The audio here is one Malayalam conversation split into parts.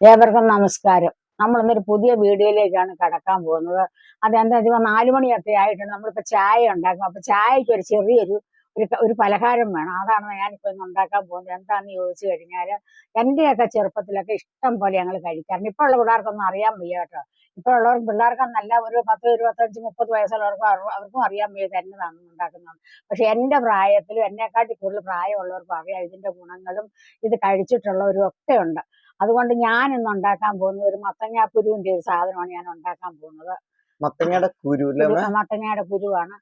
ഏവർക്കും നമസ്കാരം. നമ്മൾ ഇന്നൊരു പുതിയ വീഡിയോയിലേക്കാണ് കടക്കാൻ പോകുന്നത്. അതെന്താ വെച്ചാൽ നാലു മണിയൊക്കെ ആയിട്ടുണ്ട്. നമ്മളിപ്പോ ചായ ഉണ്ടാക്കും അപ്പൊ ചായക്ക് ഒരു ചെറിയൊരു ഒരു ഒരു പലഹാരം വേണം. അതാണ് ഞാനിപ്പോ ഇന്ന് ഉണ്ടാക്കാൻ പോകുന്നത്. എന്താണെന്ന് ചോദിച്ചു കഴിഞ്ഞാൽ എന്റെയൊക്കെ ചെറുപ്പത്തിലൊക്കെ ഇഷ്ടം പോലെ ഞങ്ങൾ കഴിക്കാറുണ്ട്. ഇപ്പോൾ ഉള്ള പിള്ളേർക്കൊന്നും അറിയാൻ വയ്യ കേട്ടോ. ഇപ്പോൾ ഉള്ളവർക്ക് പിള്ളേർക്കെന്നല്ല ഒരു പത്ത് ഇരുപത്തഞ്ച് മുപ്പത് വയസ്സുള്ളവർക്കും അവർ- അവർക്കും അറിയാൻ വയ്യ എന്നതാണ് ഉണ്ടാക്കുന്നത് പക്ഷെ എന്റെ പ്രായത്തിലും എന്നെക്കാട്ടി കൂടുതൽ പ്രായമുള്ളവർക്കും അറിയാം ഇതിന്റെ ഗുണങ്ങളും ഇത് കഴിച്ചിട്ടുള്ളവരും ഒക്കെ ഉണ്ട്. അതുകൊണ്ട് ഞാൻ ഇന്ന് ഉണ്ടാക്കാൻ പോകുന്നത് ഒരു മത്തങ്ങാക്കുരുവിന്റെ ഒരു സാധനമാണ് ഞാൻ ഉണ്ടാക്കാൻ പോകുന്നത്. മത്തങ്ങയുടെ കുരു മത്തങ്ങയുടെ കുരുവാണ്.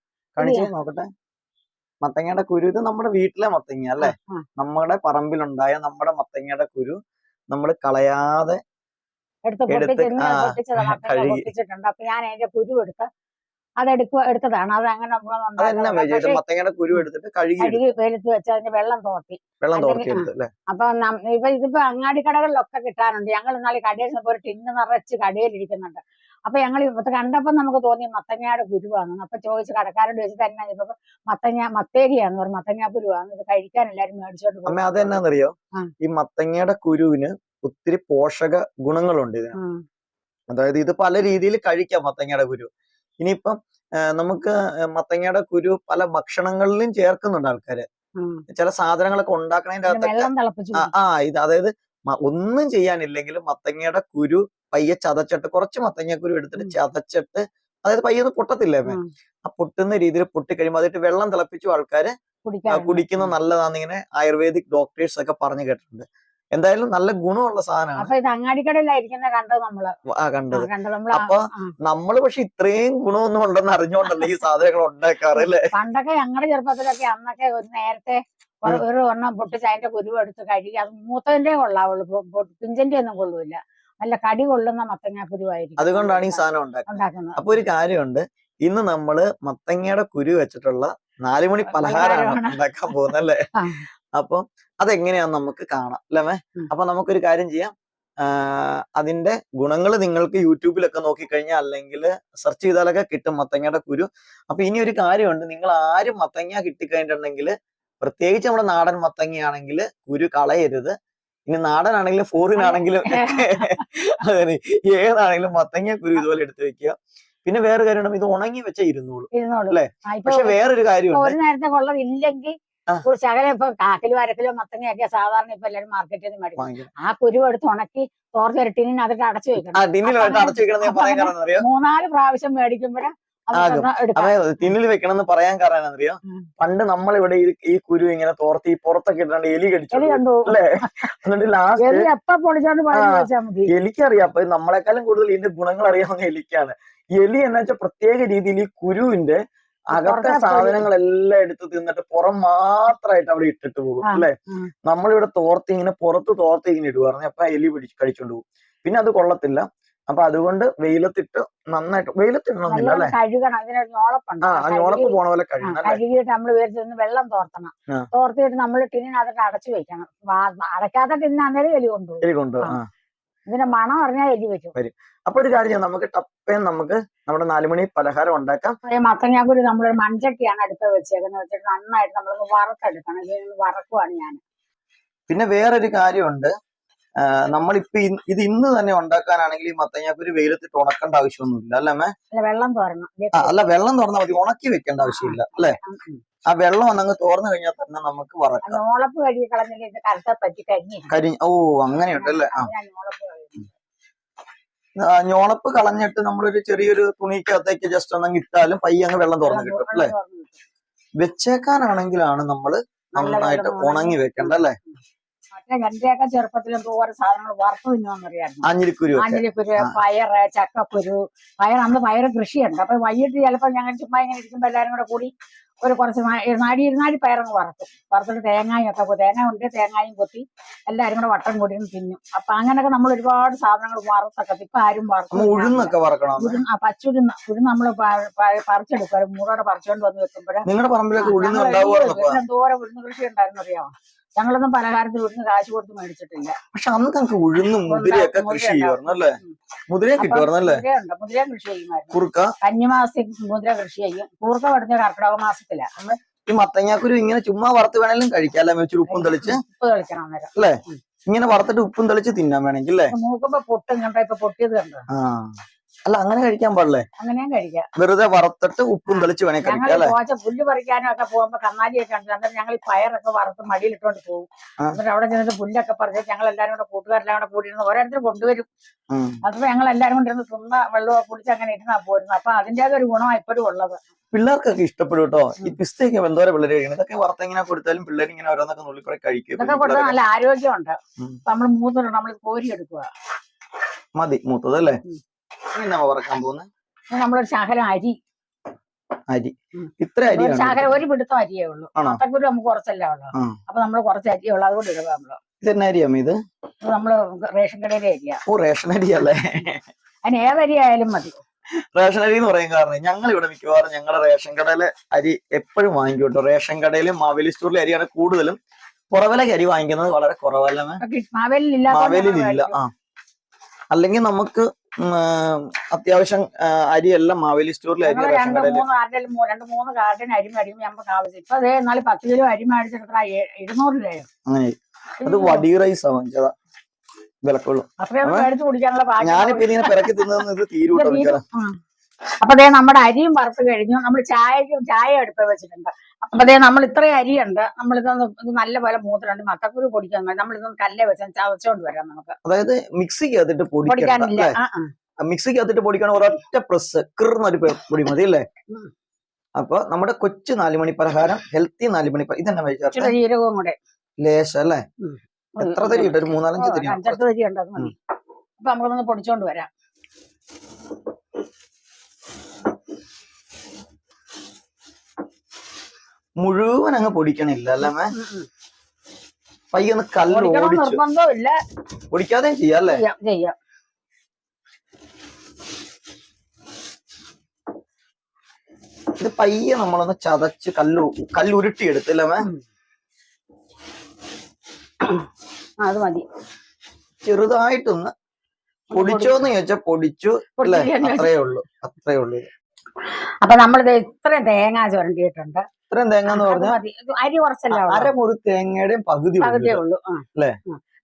നോക്കട്ടെ. മത്തങ്ങയുടെ കുരു ഇത് നമ്മുടെ വീട്ടിലെ മത്തങ്ങ അല്ലേ? നമ്മുടെ പറമ്പിലുണ്ടായ നമ്മുടെ മത്തങ്ങയുടെ കുരു നമ്മൾ കളയാതെ എടുത്ത് മത്തങ്ങ. പൊട്ടിച്ചിട്ടുണ്ട്. അപ്പൊ ഞാൻ അതിന്റെ കുരു എടുത്ത് അതെടുക്കുക എടുത്തതാണ്. അത് അങ്ങനെ കുരു എടുത്തിട്ട് കഴുകി വെയിലത്ത് വെച്ച് അതിന് വെള്ളം തോർത്തി. വെള്ളം തോർത്തി അപ്പൊ ഇപ്പൊ ഇതിപ്പോ അങ്ങാടി കടകളിലൊക്കെ കിട്ടാറുണ്ട്. ഞങ്ങൾ ഇന്നാളെ കടയിൽ നിന്ന് ഒരു ടിന്ന് നിറച്ച് കടയിൽ ഇരിക്കുന്നുണ്ട് അപ്പൊ ഞങ്ങൾ കണ്ടപ്പോ നമുക്ക് തോന്നി മത്തങ്ങയുടെ കുരുവാണെന്ന് അപ്പൊ ചോദിച്ച് കടക്കാരോട് ചോദിച്ചു തന്നെ ഇപ്പൊ മത്തങ്ങ മത്തേരിയാന്ന് പറഞ്ഞു. മത്തങ്ങ കുരുവാണ്. ഇത് കഴിക്കാൻ എല്ലാരും മേടിച്ചോണ്ട് അമ്മ പോകും. അതെന്നാന്നറിയോ. ഈ മത്തങ്ങയുടെ കുരുവിന് ഒത്തിരി പോഷക ഗുണങ്ങളുണ്ട് ഇതിന്. അതായത് ഇത് പല രീതിയിൽ കഴിക്കാം മത്തങ്ങയുടെ കുരു. ഇനിയിപ്പം നമുക്ക് മത്തങ്ങയുടെ കുരു പല ഭക്ഷണങ്ങളിലും ചേർക്കുന്നുണ്ട് ആൾക്കാര്. ചില സാധനങ്ങളൊക്കെ ഉണ്ടാക്കണതിന്റെ അകത്തൊക്കെ ആ ഇത് അതായത് ഒന്നും ചെയ്യാനില്ലെങ്കിലും മത്തങ്ങയുടെ കുരു പയ്യെ ചതച്ചിട്ട് കുറച്ച് മത്തങ്ങ കുരു എടുത്തിട്ട് ചതച്ചിട്ട് അതായത് പയ്യെ ഒന്ന് പൊട്ടത്തില്ലേ. ആ പൊട്ടുന്ന രീതിയിൽ പൊട്ടിക്കഴിയുമ്പോൾ അതിട്ട് വെള്ളം തിളപ്പിച്ചു ആൾക്കാര് കുടിക്കുന്നത് നല്ലതാന്ന് ഇങ്ങനെ ആയുർവേദിക് ഡോക്ടേഴ്സ് ഒക്കെ പറഞ്ഞു കേട്ടിട്ടുണ്ട്. എന്തായാലും നല്ല ഗുണമുള്ള സാധനമാണ്. അപ്പൊ ഇത് അങ്ങാടിക്കടയിലായിരിക്കുന്ന കണ്ടത് നമ്മൾ. ആ കണ്ടത്. അപ്പൊ നമ്മൾ പക്ഷെ ഇത്രയും ഗുണമൊന്നും ഉണ്ടെന്ന് അറിഞ്ഞുകൊണ്ടല്ലേ ഈ സാധനങ്ങൾ ഉണ്ടാക്കാറ് അല്ലേ? പണ്ടൊക്കെ ഞങ്ങളുടെ ചെറുപ്പത്തിലൊക്കെ അന്നൊക്കെ ഒരു നേരത്തെ ഒരു- ഒരു ഒരെണ്ണം പൊട്ടിച്ച് അതിന്റെ കുരുവ് എടുത്ത് കഴുകി അത് മൂത്തതിന്റെ കൊള്ളാവുള്ളൂ. പിഞ്ചന്റെ ഒന്നും കൊള്ളൂല നല്ല കടി കൊള്ളുന്ന മത്തങ്ങ കുരുവായിരിക്കും. അതുകൊണ്ടാണ് ഈ സാധനം ഉണ്ടാക്കുന്നത്. അപ്പൊ ഒരു കാര്യമുണ്ട്. ഇന്ന് നമ്മൾ മത്തങ്ങയുടെ കുരു വെച്ചിട്ടുള്ള നാലുമണി പലഹാരമാണ്. ഉണ്ടാക്കാൻ ആ. അപ്പൊ അതെങ്ങനെയാന്ന് നമുക്ക് കാണാം അല്ലേ. അപ്പൊ നമുക്കൊരു കാര്യം ചെയ്യാം. അതിന്റെ ഗുണങ്ങൾ നിങ്ങൾക്ക് യൂട്യൂബിലൊക്കെ നോക്കിക്കഴിഞ്ഞാൽ അല്ലെങ്കിൽ സെർച്ച് ചെയ്താലൊക്കെ കിട്ടും മത്തങ്ങയുടെ കുരു. അപ്പൊ ഇനി ഒരു കാര്യമുണ്ട്. നിങ്ങൾ ആരും മത്തങ്ങ കിട്ടിക്കഴിഞ്ഞിട്ടുണ്ടെങ്കിൽ പ്രത്യേകിച്ച് നമ്മുടെ നാടൻ മത്തങ്ങയാണെങ്കിൽ കുരു കളയരുത്. ഇനി നാടൻ നാടനാണെങ്കിലും ഫോറിൻ ആണെങ്കിലും അതെ. ഏതാണെങ്കിലും മത്തങ്ങ കുരു ഇതുപോലെ എടുത്തു വെക്കുക. പിന്നെ വേറെ കാര്യം ഇത് ഉണങ്ങി വെച്ച ഇരുന്നോളൂ അല്ലേ? പക്ഷെ വേറൊരു കാര്യമുണ്ട്. ഒരു നേരത്തെ കൊള്ളത് ഇല്ലെങ്കിൽ ശകലം ഇപ്പൊ കാക്കിലോ അരക്കിലോ മത്തങ്ങയൊക്കെ സാധാരണ ഇപ്പൊ എല്ലാരും മാർക്കറ്റിൽ നിന്ന് മേടിക്കും. ആ കുരുവെടുത്ത് ഉണക്കി തോർത്ത് അതിട്ട് അടച്ചു വെക്കണം. മൂന്നാൽ പ്രാവശ്യം മേടിക്കുമ്പോഴേ ആകും. അതെ അതായത് ടിന്നിൽ വെക്കണം എന്ന് പറയാൻ കാരണം അറിയോ പണ്ട് നമ്മളിവിടെ ഈ ഈ കുരു ഇങ്ങനെ തോർത്തി പുറത്തൊക്കെ ഇട്ടാണ്ട് എലി കടിച്ചു അല്ലേ? എന്നിട്ട് ലാസ്റ്റ് എലിക്കറിയാം. അപ്പൊ നമ്മളെക്കാളും കൂടുതൽ ഇതിന്റെ ഗുണങ്ങൾ അറിയാവുന്ന എലിക്കാണ്. എലി എന്ന് വെച്ചാൽ പ്രത്യേക രീതിയിൽ ഈ കുരുവിന്റെ അകത്തെ. സാധനങ്ങളെല്ലാം എടുത്ത് തിന്നിട്ട് പുറം മാത്രമായിട്ട് അവിടെ ഇട്ടിട്ട് പോകും. അല്ലെ. നമ്മളിവിടെ തോർത്തി ഇങ്ങനെ പുറത്ത് തോർത്തി ഇങ്ങനെ ഇടുവായിരുന്നു അപ്പൊ എലി പിടിച്ച് കഴിച്ചോണ്ട് പോകും. പിന്നെ അത് കൊള്ളത്തില്ല. അപ്പൊ അതുകൊണ്ട് വെയിലത്തിട്ട് നന്നായിട്ട് വെയിലത്തിടണമെന്നില്ല അല്ലെ? കഴുകണം. അതിനൊരു ഞോളപ്പുണ്ട് ആ ഞോളപ്പ് പോണ പോലെ കഴുകണം കഴുകിയിട്ട് നമ്മൾ വിചാരിച്ചൊന്ന് വെള്ളം തോർത്തണം. തോർത്തിട്ട് നമ്മൾ ടിന്നിനകത്ത് അടച്ചു വെക്കണം. അടയ്ക്കാത്ത ടിന്നാന്നേരം എലി കൊണ്ടുപോകും. എലി കൊണ്ട് ആ. ആ. ഇതിന്റെ മണം അറിഞ്ഞാൽ എലി വെക്കും അപ്പൊ ഒരു കാര്യം നമുക്ക് ടപ്പയും നമുക്ക് നമ്മുടെ നാലുമണി പലഹാരം ഉണ്ടാക്കാം. മത്തങ്ങാക്കുരി നമ്മളൊരു മൺചട്ടിയാണ് അടുത്ത് വെച്ചേക്കുന്നത്. വെച്ചിട്ട് നന്നായിട്ട് നമ്മൾ വറുത്തെടുക്കണം. വറക്കുവാണ് ഞാൻ പിന്നെ വേറൊരു കാര്യമുണ്ട്. നമ്മളിപ്പോ ഇത് ഇന്ന് തന്നെ ഉണ്ടാക്കാനാണെങ്കിൽ ഈ മത്തങ്ങാക്കുരു വെയിലത്തിട്ട് ഉണക്കേണ്ട ആവശ്യമൊന്നുമില്ല അല്ലേ? അല്ല വെള്ളം തോരണം. അല്ല വെള്ളം തുറന്നാൽ മതി ഉണക്കി വെക്കേണ്ട ആവശ്യമില്ല അല്ലേ? ആ വെള്ളം ഒന്നങ്ങ് തോർന്നു കഴിഞ്ഞാൽ തന്നെ നമുക്ക് വറക്കാം. കരി ഓ അങ്ങനെയുണ്ടല്ലേ ആ. ഞോളപ്പ് കളഞ്ഞിട്ട് നമ്മളൊരു ചെറിയൊരു തുണിക്കകത്തേക്ക് ജസ്റ്റ് ഒന്നങ്ങ് ഇട്ടാലും പയ്യെ അങ്ങ് വെള്ളം തുറന്നു കിട്ടും അല്ലേ? വെച്ചേക്കാനാണെങ്കിലാണ് നമ്മൾ നന്നായിട്ട് ഉണങ്ങി വെക്കേണ്ട അല്ലെ? എന്റെയൊക്കെ ചെറുപ്പത്തിൽ എന്തോരം സാധനങ്ങൾ വറുത്ത് തിന്നുവെന്നറിയായിരുന്നു ആഞ്ഞിലിക്കുരു ആ. പയറ് ചക്കക്കുരു പയർ അന്ന് പയർ കൃഷിയുണ്ട്. അപ്പൊ വൈകിട്ട് ചിലപ്പോ ഞങ്ങൾ ചുമ്മാ ഇങ്ങനെ ഇരിക്കുമ്പോ എല്ലാരും കൂടെ കൂടി ഒരു കുറച്ച് ഇരുന്നാടി ഇരുന്നാടി പയറങ്ങ് വറുക്കും. വറുത്തിട്ട് തേങ്ങയും ഒക്കെ തേങ്ങ ഉണ്ട് തേങ്ങയും കൊത്തി എല്ലാരും കൂടെ വട്ടം കൂടി തിന്നും. അപ്പൊ അങ്ങനെയൊക്കെ നമ്മൾ ഒരുപാട് സാധനങ്ങൾ വറുത്തൊക്കെ ഇപ്പൊ ആരും ഉഴുന്നൊക്കെ വറക്കണം? പച്ചുഴുന്ന് ഉഴുന്ന് നമ്മൾ പറിച്ചെടുക്കും. മൂടോടെ പറിച്ചോണ്ട് വന്ന് വെക്കുമ്പോഴേ നിങ്ങളുടെ പറമ്പിലൊക്കെ എന്തോരം ഉഴുന്ന് കൃഷി ഉണ്ടായിരുന്നു അറിയാമോ ഞങ്ങളൊന്നും പലഹാരത്തിൽ ഒന്നും കാശ് കൊടുത്ത് മേടിച്ചിട്ടില്ല. പക്ഷെ അന്ന് നമുക്ക് ഉഴുന്നും മുതിരയൊക്കെ കൃഷി ചെയ്യുമായിരുന്നല്ലേ. മുതിര കിട്ടുമായിരുന്നല്ലേ? മുതിരയുണ്ട് മുതിര കൃഷി ചെയ്യുമായിരുന്നു. കുറുക്ക? കന്നിമാസത്തിൽ മുതിര കൃഷി ചെയ്യും. കൂർക്ക പഠിഞ്ഞ കർക്കിടക മാസത്തിലാണ് ഈ മത്തങ്ങാക്കുരു ഇങ്ങനെ ചുമ്മാ വറുത്ത് വേണേലും കഴിക്കാം അല്ലെ? വെച്ചൊരു ഉപ്പും തെളിച്ച്? ഉപ്പ് തെളിക്കണം അന്നേരം. അല്ലേ? ഇങ്ങനെ വറുത്തിട്ട് ഉപ്പും തെളിച്ച് തിന്നാൻ വേണമെങ്കിൽ അല്ലേ? നോക്കുമ്പോ പൊട്ടും കണ്ടോ? ഇപ്പൊ പൊട്ടിയത് കണ്ടോ? ആ. അല്ല അങ്ങനെ കഴിക്കാൻ പാടില്ലേ? അങ്ങനെയും കഴിക്കാം. വെറുതെ വറുത്തിട്ട് ഉപ്പും തെളിച്ച് വേണേ കഴിക്കാം ഞങ്ങൾ അല്ലെ? പുല്ല് പറിക്കാനും ഒക്കെ പോകുമ്പോ കന്നാലിയൊക്കെ ഉണ്ട്. അന്നേരം ഞങ്ങൾ ഈ പയറൊക്കെ വറുത്ത് മടിയിലിട്ടോണ്ട് പോകും. ആ. എന്നിട്ട് അവിടെ ചെന്നിട്ട് പുല്ലൊക്കെ പറിച്ച് ഞങ്ങൾ എല്ലാരും കൂടെ കൂട്ടുകാരെല്ലാം കൂടെ കൂടിയിരുന്ന് ഓരോരുത്തർ കൊണ്ടുവരും. അപ്പൊ ഞങ്ങൾ എല്ലാവരും കൂടെ ഇരുന്ന് തിന്ന വെള്ളമൊക്കെ കുടിച്ച് അങ്ങനെ ഇരുന്നാ പോരുന്നു അപ്പൊ അതിന്റെ ഒരു ഗുണമാണ് ഇപ്പോഴും ഉള്ളത്. പിള്ളേർക്കൊക്കെ ഇഷ്ടപ്പെടും കേട്ടോ. ഈ പിസ്തയൊക്കെ എന്തോരം പിള്ളേർ കഴിക്കണം? ഇതൊക്കെ വറുത്തെങ്ങനെ കൊടുത്താലും പിള്ളേർ ഇങ്ങനെ ഓരോന്നൊക്കെ നുള്ളിക്കൂടെ കഴിക്കും. ഇതൊക്കെ കൊടുത്താൽ നല്ല ആരോഗ്യമുണ്ട്. ഉം. നമ്മൾ മൂന്നിട്ടുണ്ട് നമ്മൾ കോരി എടുക്കുക മതി മൂത്തത് അല്ലേ ഉം. ഇനി എന്നാ വറക്കാൻ പോകുന്നത് നമ്മളൊരു ശകലം അരി. അരി. ഇത്ര അരി ഒരു പിടുത്തം അരിയേ ഉള്ളൂ. നമുക്ക് കുറച്ചല്ലേ ഉള്ളൂ. അപ്പൊ നമ്മൾ കുറച്ച് അരിയേ ഉള്ളൂ. അതുകൊണ്ട് ഇടുക നമ്മൾ. ഇത് നമ്മൾ റേഷൻ കടയിലെ അരിയാ. ഓ റേഷൻ അരി അല്ലേ അതിന് ഏതരി ആയാലും മതി. റേഷൻ അരി എന്ന് കാരണം ഞങ്ങൾ ഇവിടെ മിക്കവാറും ഞങ്ങളുടെ റേഷൻ കടയിലെ അരി എപ്പോഴും വാങ്ങിക്കും കേട്ടോ. റേഷൻ കടയിലും മാവേലി സ്റ്റോറിലെ അരിയാണ് കൂടുതലും. പുറവിലേക്ക് അരി വാങ്ങിക്കുന്നത് വളരെ കുറവല്ലേ മാവേലിയിലില്ല ആ. അല്ലെങ്കിൽ നമുക്ക് അത്യാവശ്യം അരിയെല്ലാം മാവേലി സ്റ്റോറിൽ അരി രണ്ട് മൂന്ന് രണ്ട് മൂന്ന് കാർഡിന് അരി മേടിക്കും നമുക്ക് ആവശ്യം. ഇപ്പൊ അതേ എന്നാലും പത്ത് കിലോ അരി മേടിച്ചിട്ട് ഇരുന്നൂറ് രൂപയോ അങ്ങനെ. അത് വടി റൈസ് ആ വാങ്ങിച്ചതാ. വിലക്കുള്ളൂ. ഞാനിപ്പോ ഇതിങ്ങനെ പിറക്കി തിന്നത് ഇത് തീരൂട്ടോ. അപ്പൊ നമ്മുടെ അരിയും വറുത്ത് കഴിഞ്ഞു. നമ്മൾ ചായക്കും ചായ അടുപ്പ് വെച്ചിട്ടുണ്ട്. അപ്പൊ ദേ നമ്മൾ ഇത്രയും അരിയുണ്ട്. നമ്മളിതൊന്ന് ഇത് നല്ലപോലെ മൂത്രണ്ട് മത്തക്കുരു പൊടിക്കാൻ നമ്മളിതൊന്ന് കല്ലേ വെച്ച് ചതച്ചോണ്ട് വരാം നമുക്ക്. അതായത് മിക്സിക്കകത്തിട്ട് പൊടിക്കണ്ട പൊടിക്കാനില്ല. മിക്സിക്ക് മിക്സിക്കകത്തിട്ട് പൊടിക്കണ ഒരൊറ്റ പ്രസ് കൃന്നൊരു പൊടി മതി അല്ലേ. അപ്പൊ നമ്മുടെ കൊച്ചു നാലുമണി പലഹാരം ഹെൽത്തി നാലുമണി ഇത് ജീരകവും കൂടെ. ലേശം അല്ലേ? എത്ര തരി ഒരു മൂന്നാലഞ്ച് തരി അഞ്ചെട്ട് തരി ഉണ്ട് അപ്പൊ നമുക്കൊന്ന് പൊടിച്ചോണ്ട് വരാം. മുഴുവൻ അങ്ങ് പൊടിക്കണില്ല അല്ലേ മേ? ഉം. പയ്യൊന്ന് കല്ല് പൊടിക്കാതെ ഓടിച്ചു. നിർബന്ധവും ഇല്ല പൊടിക്കാതെയും ചെയ്യാം അല്ലേ? ചെയ്യാം ചെയ്യാം. ഇത് പയ്യെ നമ്മളൊന്ന് ചതച്ച് കല്ല് കല്ലുരുട്ടി എടുത്തില്ല മേ? അത് മതി. ചെറുതായിട്ടൊന്ന് പൊടിച്ചോന്ന് ചോദിച്ചാ പൊടിച്ചു അല്ലേ? അത്രേ ഉള്ളു അത്രേ ഉള്ളു. അപ്പൊ നമ്മളിത് ഇത്രയും തേങ്ങ ചുരണ്ടിയിട്ടുണ്ട്. ഇത്രയും തേങ്ങ എന്ന് പറഞ്ഞാൽ അരി കുറച്ചല്ല അരമുറി തേങ്ങയുടെയും പകുതി പകുതിയേ ഉള്ളൂ. അല്ലേ?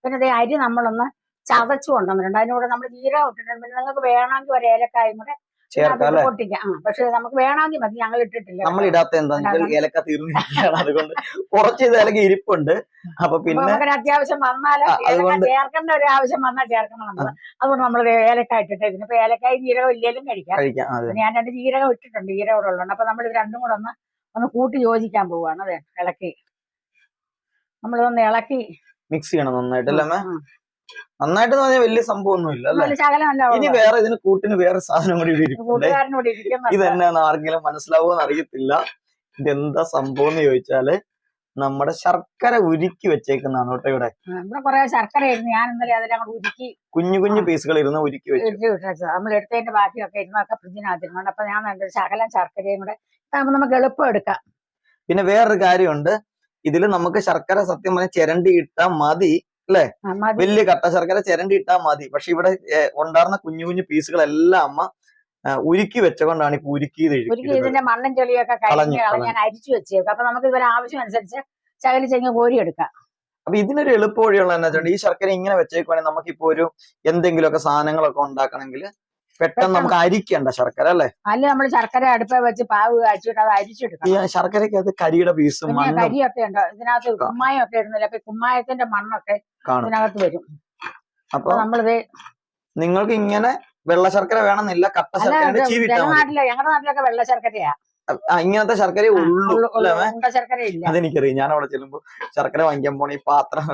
പിന്നെ അതേ അരി നമ്മളൊന്ന് ചതച്ചു കൊണ്ടുവന്നിട്ടുണ്ട്. അതിനോട് കൂടെ നമ്മൾ ജീരകം ഇട്ടിട്ടുണ്ട്. പിന്നെ നിങ്ങൾക്ക് വേണമെങ്കിൽ ഒരു ഏലക്കായും കൂടെ പൊട്ടിക്കാം പക്ഷെ നമുക്ക് വേണമെങ്കിൽ മതി. ഞങ്ങൾ ഇട്ടിട്ടില്ല നമ്മൾ ഇടാത്ത ഏലക്ക തീർന്നിരിക്കുകയാണ് അതുകൊണ്ട് കുറച്ച് ഏലക്ക ഇരിപ്പുണ്ട്. അപ്പൊ പിന്നെ അത്യാവശ്യം വന്നാൽ ചേർക്കേണ്ട ഒരു ആവശ്യം വന്നാൽ ചേർക്കണം നമ്മൾ അതുകൊണ്ട് നമ്മൾ ഏലക്ക ഇട്ടിട്ട് ഇതിനിപ്പോ ഏലക്കായും ജീരകം ഇല്ലെങ്കിലും കഴിക്കാം. ഞാൻ രണ്ട് ജീരകം ഇട്ടിട്ടുണ്ട്. ജീരകം ഇവിടെ ഉള്ളതുകൊണ്ട്. അപ്പൊ നമ്മൾ ഇത് രണ്ടും കൂടെ ഒന്ന് ഒന്ന് കൂട്ടി യോജിക്കാൻ പോവാണ് അതെ ഇളക്കി. നമ്മളിതൊന്ന് ഇളക്കി. മിക്സ് ചെയ്യണം നന്നായിട്ട് അല്ലേ. നന്നായിട്ട് പറഞ്ഞാൽ വലിയ സംഭവം ഇല്ല അല്ലെ? ഒരു ശകലം അല്ല ഇനി വേറെ ഇതിന് കൂട്ടിന് വേറെ സാധനം കൂടി ഇരിക്കുന്നുണ്ട് ഇതെന്നാന്ന് ആർക്കെങ്കിലും മനസ്സിലാവുമെന്ന് അറിയത്തില്ല. ഇതെന്താ സംഭവം എന്ന് ചോദിച്ചാൽ നമ്മുടെ ശർക്കര ഉരുക്കി വെച്ചേക്കുന്നതാണ് കേട്ടോ ഇവിടെ. ഇവിടെ കുറെ ശർക്കര ഞാൻ ഇന്നലെ അതെല്ലാം കൂടെ ഉരുക്കി കുഞ്ഞു കുഞ്ഞു പീസുകൾ ഇരുന്ന് ഉരുക്കി വെച്ചു. ഇട്ട് വിട്ടത് നമ്മൾ എടുത്തതിന്റെ ബാക്കിയൊക്കെ ഇരുന്നൊക്കെ ഫ്രിഡ്ജിനകത്തിരുന്നുണ്ട് അപ്പൊ ഞാൻ കണ്ടു ശകലം ശർക്കരയും കൂടെ ഇതാകുമ്പോ നമുക്ക് എളുപ്പം എടുക്കാം. പിന്നെ വേറൊരു കാര്യമുണ്ട്. ഇതിൽ നമുക്ക് ശർക്കര സത്യം പറഞ്ഞാൽ ചിരണ്ടി ഇട്ടാൽ മതി അല്ലെ? വലിയ കട്ട ശർക്കര ചിരണ്ടി ഇട്ടാൽ മതി. പക്ഷെ ഇവിടെ ഉണ്ടാർന്ന ഉണ്ടായിരുന്ന കുഞ്ഞു കുഞ്ഞു പീസുകളെല്ലാം അമ്മ ഉരുക്കി വെച്ചുകൊണ്ടാണ് ഇപ്പൊ ഉരുക്കിയത് ഇരിക്കുന്നത്. ഇതിന്റെ മണ്ണും ചെളിയൊക്കെ കഴിഞ്ഞ് ഞാൻ അരിച്ചു വെച്ചേക്കും. അപ്പൊ നമുക്ക് ഇവരെ ആവശ്യം അനുസരിച്ച് ശകലം ചെങ്ങ കോരി എടുക്കാം അപ്പൊ ഇതിനൊരു എളുപ്പ വഴിയുള്ള വെച്ചാൽ ഈ ശർക്കര ഇങ്ങനെ വെച്ചേക്കുവാണെങ്കിൽ നമുക്കിപ്പോ ഒരു എന്തെങ്കിലുമൊക്കെ സാധനങ്ങളൊക്കെ ഉണ്ടാക്കണമെങ്കിൽ പെട്ടെന്ന് നമുക്ക് അരിക്കണ്ട ശർക്കര അല്ലെ? അല്ല നമ്മൾ ശർക്കര അടുപ്പ വെച്ച് പാവ് കാച്ചിട്ട് അത് ഈ ശർക്കരക്ക് ശർക്കരയ്ക്ക് അത് കരിയുടെ പീസും കരിയൊക്കെ ഉണ്ട്. ഇതിനകത്ത് കുമ്മായം ഒക്കെ ഇടുന്നില്ല? അപ്പൊ കുമ്മായത്തിന്റെ മണ്ണൊക്കെ ഇതിനകത്ത് വരും. അപ്പൊ നമ്മളിത് നിങ്ങൾക്ക് ഇങ്ങനെ വെള്ള ശർക്കര വേണമെന്നില്ല കട്ട ശർക്കര ഞങ്ങളുടെ നാട്ടിലൊക്കെ വെള്ള ശർക്കരയാ. ഇങ്ങനത്തെ ശർക്കര ഉള്ളൂ അതെനിക്കറിയാം. ഞാൻ അവിടെ ചെല്ലുമ്പോ ശർക്കര വാങ്ങിക്കാൻ പോണ ഈ പാത്രം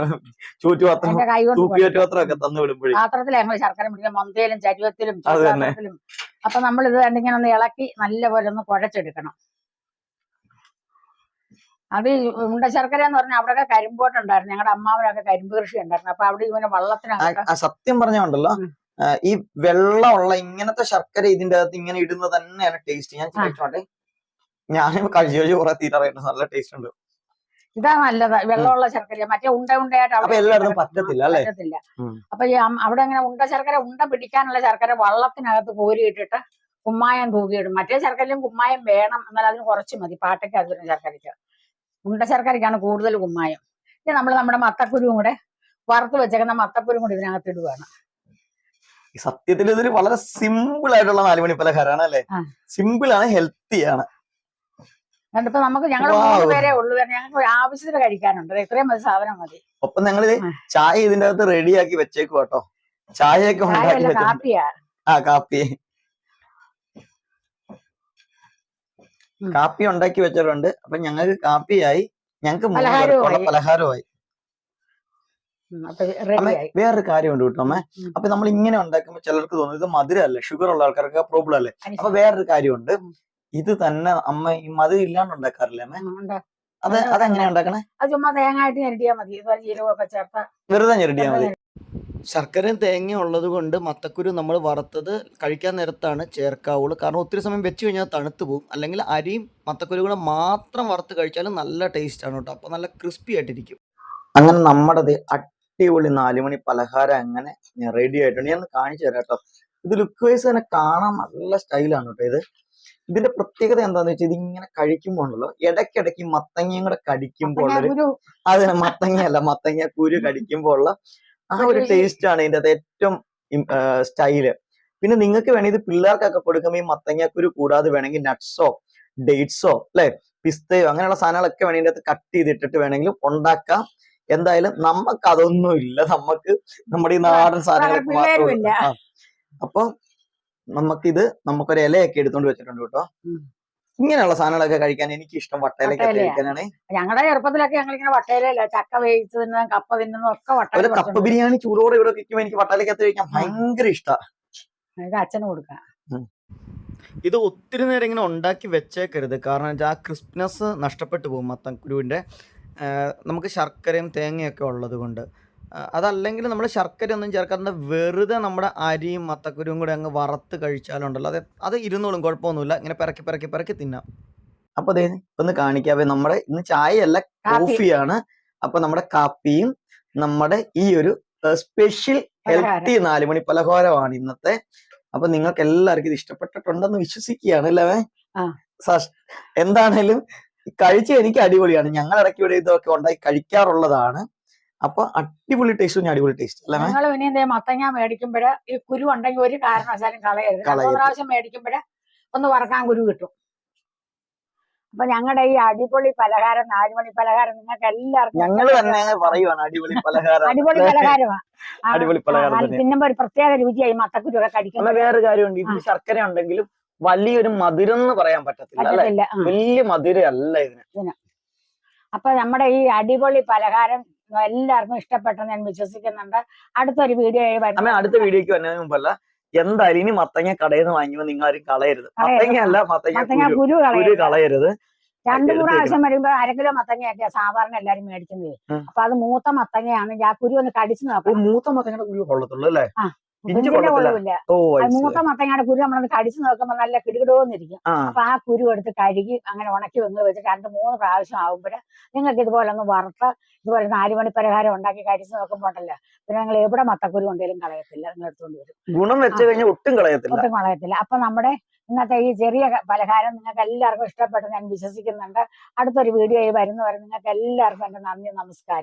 ചൂറ്റുപാത്രം എന്റെ കൈ കൊണ്ട് പാത്രം ഒക്കെ തന്നു വിടുമ്പോഴേ. പാത്രത്തിൽ ഞങ്ങൾ ശർക്കര പിടിക്കുക മൊന്തയിലും ചരുവത്തിലും അത് തന്നെ. അപ്പൊ നമ്മൾ ഇത് കണ്ടിങ്ങനെ ഒന്ന് ഇളക്കി നല്ലപോലെ ഒന്ന് കുഴച്ചെടുക്കണം. അത് ഉണ്ട ശർക്കര എന്ന് പറഞ്ഞാൽ അവിടെ കരിമ്പോട്ടുണ്ടായിരുന്നു. ഞങ്ങളുടെ അമ്മാവനൊക്കെ കരിമ്പ് കൃഷി ഉണ്ടായിരുന്നു. അപ്പൊ അവിടെ ഇവനെ വള്ളത്തിനകത്ത് സത്യം പറഞ്ഞുണ്ടല്ലോ ഈ വെള്ളമുള്ള ഇങ്ങനത്തെ ശർക്കര ഇതിന്റെ അകത്ത് ഇങ്ങനെ ഇടുന്നത് തന്നെയാണ് ടേസ്റ്റ്. ഞാൻ ആ. ഞാൻ കഴിച്ചു കഴിച്ച് കുറെ തീരാറായിട്ട് നല്ല ടേസ്റ്റ് ഉണ്ട്. ഇതാ നല്ലത്. വെള്ളമുള്ള ശർക്കര. മറ്റേ ഉണ്ട ഉണ്ടയായിട്ട് എല്ലായിടത്തും പറ്റത്തില്ല അല്ലേ? പറ്റത്തില്ല. അപ്പൊ അവിടെ അങ്ങനെ ഉണ്ട ശർക്കര ഉണ്ട പിടിക്കാനുള്ള ശർക്കര വള്ളത്തിനകത്ത് കോരി ഇട്ടിട്ട് കുമ്മായം തൂക്കിയിടും മറ്റേ ശർക്കരയിലും കുമ്മായം വേണം. എന്നാൽ അതിന് കുറച്ച് മതി. പാട്ടയ്ക്ക് അതിന് ശർക്കരയ്ക്ക്. ഉണ്ട ശർക്കരയ്ക്കാണ് കൂടുതൽ കുമ്മായം. ഇനി നമ്മൾ നമ്മുടെ മത്തക്കുരുവും കൂടെ വറുത്ത് വെച്ചേക്കുന്ന മത്തക്കുരും കൂടി ഇതിനകത്ത് ഇടുവാണ്. സത്യത്തിൽ ഇതൊരു വളരെ സിമ്പിൾ ആയിട്ടുള്ള നാലുമണി പലഹാരമാണ് അല്ലെ സിമ്പിൾ ആണ് ഹെൽത്തി ആണ്. ഇപ്പൊ നമുക്ക് ഞങ്ങൾ. മൂന്ന് പേരെ ഉള്ളൂ. ഞങ്ങൾക്ക് ആവശ്യത്തിന് കഴിക്കാനുണ്ട്. ഇത്രയും മതി സാധനം മതി. ഒപ്പം ഞങ്ങൾ. ചായ ഇതിന്റെ അകത്ത് റെഡിയാക്കി വെച്ചേക്കും കേട്ടോ. ചായയൊക്കെ കാപ്പിയാ. ആ കാപ്പി. കാപ്പി ഉണ്ടാക്കി വെച്ചിട്ടുണ്ട് അപ്പൊ ഞങ്ങൾക്ക് കാപ്പിയായി. ഞങ്ങൾക്ക്. പലഹാരമായി വേറൊരു കാര്യമുണ്ട് കേട്ടോ അമ്മേ. അപ്പൊ നമ്മൾ ഇങ്ങനെ ഉണ്ടാക്കുമ്പോൾ ചിലർക്ക് തോന്നും ഇത് മധുരമല്ലേ? ഷുഗർ ഉള്ള ആൾക്കാർക്ക് പ്രോബ്ലം അല്ലേ? അപ്പൊ വേറൊരു കാര്യമുണ്ട്. ഇത് തന്നെ അമ്മ ഈ മധുരം ഇല്ലാണ്ട് ഉണ്ടാക്കാറില്ലേ അമ്മ. അത് അതെങ്ങനെയാ ഉണ്ടാക്കണേ? അത് ചുമ്മാ തേങ്ങായിട്ട് ഞെരടിയാ മതി. ഇതുപോലെ ജീരകമൊക്കെ ചേർത്ത. വെറുതെ ഞെരടിയാ മതി. ശർക്കരയും തേങ്ങയും ഉള്ളത് കൊണ്ട് മത്തക്കുരു നമ്മൾ വറുത്തത് കഴിക്കാൻ നേരത്താണ് ചേർക്കാവുള്ളൂ. കാരണം ഒത്തിരി സമയം വെച്ച് കഴിഞ്ഞാൽ തണുത്ത് പോകും. അല്ലെങ്കിൽ അരിയും മത്തക്കുരു കൂടെ മാത്രം വറുത്ത് കഴിച്ചാലും നല്ല ടേസ്റ്റ് ആണ് കേട്ടോ. അപ്പോൾ നല്ല ക്രിസ്പി ആയിട്ടിരിക്കും. അങ്ങനെ നമ്മുടെ അടിപൊളി നാലുമണി പലഹാരം അങ്ങനെ റെഡി ആയിട്ടുണ്ട്. ഞാൻ കാണിച്ചു തരാം കേട്ടോ. ഇത് ലുക്ക് വൈസ് തന്നെ കാണാൻ നല്ല സ്റ്റൈലാണ് കേട്ടോ ഇത്. ഇതിന്റെ പ്രത്യേകത എന്താന്ന് വെച്ചാൽ ഇതിങ്ങനെ കഴിക്കുമ്പോൾ ഉണ്ടല്ലോ ഇടയ്ക്കിടയ്ക്ക് മത്തങ്ങയും കൂടെ കടിക്കുമ്പോൾ അതെ മത്തങ്ങയല്ല മത്തങ്ങ കുരു കടിക്കുമ്പോൾ ഉള്ള ആ ഒരു ടേസ്റ്റ് ആണ് ഇതിന്റെ ഏറ്റവും സ്റ്റൈൽ. പിന്നെ നിങ്ങൾക്ക് വേണമെങ്കിൽ ഇത് പിള്ളേർക്കൊക്കെ കൊടുക്കുമ്പോൾ ഈ മത്തങ്ങാക്കുരു കുരു കൂടാതെ വേണമെങ്കിൽ നട്ട്സോ ഡേറ്റ്സോ അല്ലെ? പിസ്തയോ അങ്ങനെയുള്ള സാധനങ്ങളൊക്കെ വേണമെങ്കിൽ അത് അകത്ത് കട്ട് ചെയ്തിട്ടിട്ട് വേണമെങ്കിലും ഉണ്ടാക്കാം. എന്തായാലും നമുക്ക് അതൊന്നും ഇല്ല നമുക്ക് നമ്മുടെ ഈ നാടൻ സാധനങ്ങളൊക്കെ മാത്രമേ. അപ്പൊ നമുക്കിത് നമുക്കൊരു ഇലയൊക്കെ എടുത്തോണ്ട് വെച്ചിട്ടുണ്ട് കേട്ടോ. ഇങ്ങനെയുള്ള സാധനങ്ങളൊക്കെ കഴിക്കാൻ എനിക്ക് ഇഷ്ടം വട്ടയിലൊക്കെ. കഴിക്കാനാണ്. ഞങ്ങളുടെ ചെറുപ്പത്തിലൊക്കെ ഞങ്ങൾ ഇങ്ങനെ വട്ടയിലല്ല ചക്ക വേവിച്ച് തിന്നും കപ്പ തിന്നും ഒക്കെ ഒരു വട്ടയില കപ്പ ബിരിയാണി ചൂടോടെ ഇവിടെ കിട്ടുമ്പോൾ എനിക്ക് വട്ടാലക്കകത്ത് കഴിക്കാൻ ഭയങ്കര ഇഷ്ടമാണ് ഇത് അച്ഛന് കൊടുക്കാം. ഇത് ഒത്തിരി നേരം ഇങ്ങനെ ഉണ്ടാക്കി വെച്ചേക്കരുത്. കാരണം വെച്ചാൽ ആ ക്രിസ്പിനെസ് നഷ്ടപ്പെട്ടു പോകും മത്തക്കുരുവിന്റെ നമുക്ക് ശർക്കരയും തേങ്ങയൊക്കെ ഉള്ളത് കൊണ്ട്. അതല്ലെങ്കിൽ നമ്മൾ ശർക്കര ഒന്നും ചേർക്കാതെ വെറുതെ നമ്മുടെ അരിയും മത്തക്കുരുവും കൂടെ അങ്ങ് വറുത്ത് കഴിച്ചാലുണ്ടല്ലോ. അത് അത് ഇരുന്നോളും കുഴപ്പമൊന്നുമില്ല. ഇങ്ങനെ പിറക്കി പിറക്കി പിറക്കി തിന്നാം. അപ്പൊ അതെ ഒന്ന് കാണിക്കാവേ നമ്മുടെ ഇന്ന് ചായയല്ല കോഫിയാണ്. അപ്പൊ നമ്മുടെ കാപ്പിയും നമ്മുടെ ഈ ഒരു സ്പെഷ്യൽ ഹെൽത്തി നാലുമണി പലഹാരമാണ് ഇന്നത്തെ. അപ്പൊ നിങ്ങൾക്ക് എല്ലാവർക്കും ഇത് ഇഷ്ടപ്പെട്ടിട്ടുണ്ടെന്ന് വിശ്വസിക്കുകയാണ് അല്ലേ എന്താണേലും കഴിച്ച എനിക്ക് അടിപൊളിയാണ്. ഞങ്ങൾ ഇടയ്ക്ക് ഇവിടെ ഇതൊക്കെ ഉണ്ടാക്കി കഴിക്കാറുള്ളതാണ്. അപ്പൊ അടിപൊളി ടേസ്റ്റ് അടിപൊളി ടേസ്റ്റ് അല്ലേ നിങ്ങൾ ഇനി എന്തേ മത്തങ്ങ മേടിക്കുമ്പോൾ ഈ കുരു ഉണ്ടെങ്കിൽ ഒരു കാരണവശാലും കളയരുത്. പ്രാവശ്യം മേടിക്കുമ്പോഴേ ഒന്ന് വറക്കാൻ കുരു കിട്ടും. അപ്പൊ ഞങ്ങളുടെ ഈ അടിപൊളി പലഹാരം നാലുമണി പലഹാരം നിങ്ങൾക്ക് എല്ലാവർക്കും ഞങ്ങൾ തന്നെ പറയുവാണ് അടിപൊളി പലഹാരം. അടിപൊളി പലഹാരമാണ് അടിപൊളി പലഹാരം പിന്നെ തിന്നുമ്പോ ഒരു പ്രത്യേക രുചിയായി മത്തക്കുരു ഒക്കെ വേറെ വേറൊരു കാര്യമുണ്ട്. ഇതിൽ ശർക്കര ഉണ്ടെങ്കിലും വലിയൊരു മധുരം എന്ന് പറയാൻ പറ്റത്തില്ല വലിയ മധുരം അല്ല ഇതിന്. അപ്പൊ നമ്മുടെ ഈ അടിപൊളി പലഹാരം എല്ലാവർക്കും ഇഷ്ടപ്പെട്ടെന്ന് ഞാൻ വിശ്വസിക്കുന്നുണ്ട്. അടുത്തൊരു വീഡിയോ അടുത്ത വീഡിയോക്ക് വരുന്നതിന് മുമ്പല്ല എന്തായാലും ഇനി മത്തങ്ങ കടയിൽ നിന്ന് വാങ്ങിക്കുമ്പോൾ നിങ്ങൾ ആരും കളയരുത്. മത്തങ്ങയല്ല മത്തങ്ങ കുരു. കളയരുത്. രണ്ടു മൂന്ന് പ്രാവശ്യം വരുമ്പോ അര കിലോ മത്തങ്ങയൊക്കെയാ സാധാരണ എല്ലാരും മേടിക്കുന്നത്. അപ്പൊ അത് മൂത്ത മത്തങ്ങയാണ്. ഞാൻ കുരു ഒന്ന് കടിച്ചു നോക്കാം മൂത്ത മത്തങ്ങയുടെ കുരു കൊള്ളത്തുള്ളൂ അല്ലേ? കുഞ്ചിന്റെ കൊള്ളത്തില്ല. ഓ മൂത്ത മത്തങ്ങയുടെ കുരു നമ്മളത് കടിച്ചു നോക്കുമ്പോ നല്ല കിടുകിടോന്നിരിക്കും അപ്പൊ ആ കുരു എടുത്ത് കഴുകി അങ്ങനെ ഉണക്കി വെങ്ങ് വെച്ച് രണ്ട് മൂന്ന് പ്രാവശ്യം ആകുമ്പോൾ നിങ്ങൾക്ക് ഇതുപോലെ ഒന്ന് വറുത്ത് ഇതുപോലെ നാലുമണി പരിഹാരം പലഹാരം ഉണ്ടാക്കി കഴിച്ചു നോക്കുമ്പോ ഉണ്ടല്ലോ. പിന്നെ നിങ്ങൾ എവിടെ മത്തക്കുരു കൊണ്ടേലും കളയത്തില്ല. നിങ്ങൾ എടുത്തുകൊണ്ട് വരും. ഗുണം വെച്ച് കഴിഞ്ഞാൽ ഒട്ടും കളയത്തില്ല. ഒട്ടും കളയത്തില്ല. അപ്പൊ നമ്മുടെ ഇന്നത്തെ ഈ ചെറിയ പലഹാരം നിങ്ങൾക്ക് എല്ലാവർക്കും ഇഷ്ടപ്പെട്ടു ഞാൻ വിശ്വസിക്കുന്നുണ്ട്. അടുത്തൊരു വീഡിയോ ആയി വരുന്നവരെ നിങ്ങൾക്ക് എല്ലാവർക്കും എന്റെ നന്ദി നമസ്കാരം.